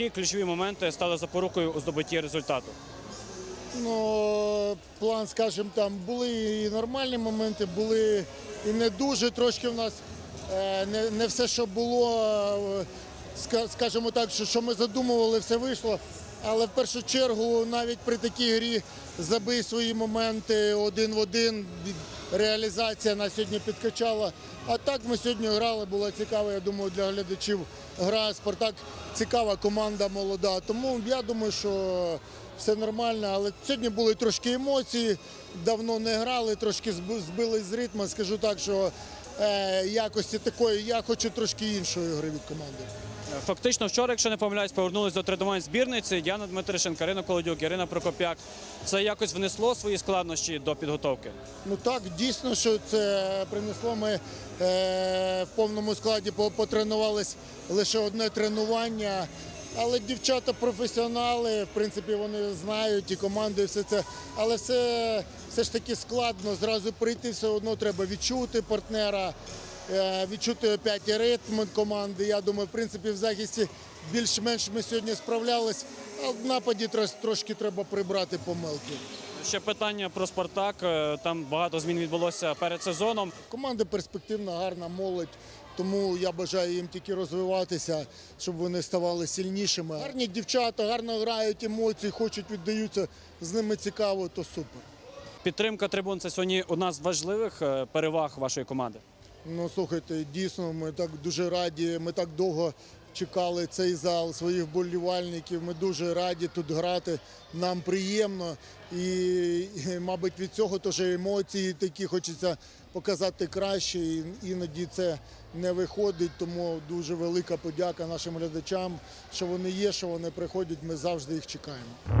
які ключові моменти стали запорукою у здобутті результату? Ну, план, скажімо, там були і нормальні моменти, були і не дуже. Трошки в нас е, не, не все, що було, е, скажімо так, що, що ми задумували, все вийшло. Але в першу чергу, навіть при такій грі забий свої моменти один в один. Реалізація нас сьогодні підкачала. А так ми сьогодні грали, було цікаво, я думаю, для глядачів гра. Спартак цікава команда молода. Тому я думаю, що все нормально. Але сьогодні були трошки емоції, давно не грали, трошки зби- збились з ритму. Скажу так, що е, якості такої я хочу трошки іншої гри від команди. Фактично, вчора, якщо не помиляюсь, повернулись до тренувань збірниці. Діана Дмитришенко, Ірина Колодюк, Ірина Прокопяк. Це якось внесло свої складнощі до підготовки. Ну так, дійсно, що це принесло. Ми е, в повному складі по- потренувались лише одне тренування. Але дівчата професіонали, в принципі, вони знають і команди, і все це. Але все, все ж таки складно. Зразу прийти все одно треба відчути партнера, відчути опять і ритм команди. Я думаю, в принципі, в захисті більш-менш ми сьогодні справлялись, а в нападі трошки треба прибрати помилки. Ще питання про Спартак. Е, Там багато змін відбулося перед сезоном. Команда перспективна, гарна молодь. Тому я бажаю їм тільки розвиватися, щоб вони ставали сильнішими. Гарні дівчата, гарно грають емоції, хочуть віддаються. З ними цікаво, то супер. Підтримка трибун це сьогодні одна з важливих е, переваг вашої команди. Ну слухайте, дійсно, ми так дуже раді. Ми так довго чекали цей зал, своїх вболівальників. Ми дуже раді тут грати. Нам приємно. І, і мабуть, від цього теж емоції такі хочеться показати краще. І іноді це не виходить. Тому дуже велика подяка нашим глядачам, що вони є, що вони приходять. Ми завжди їх чекаємо.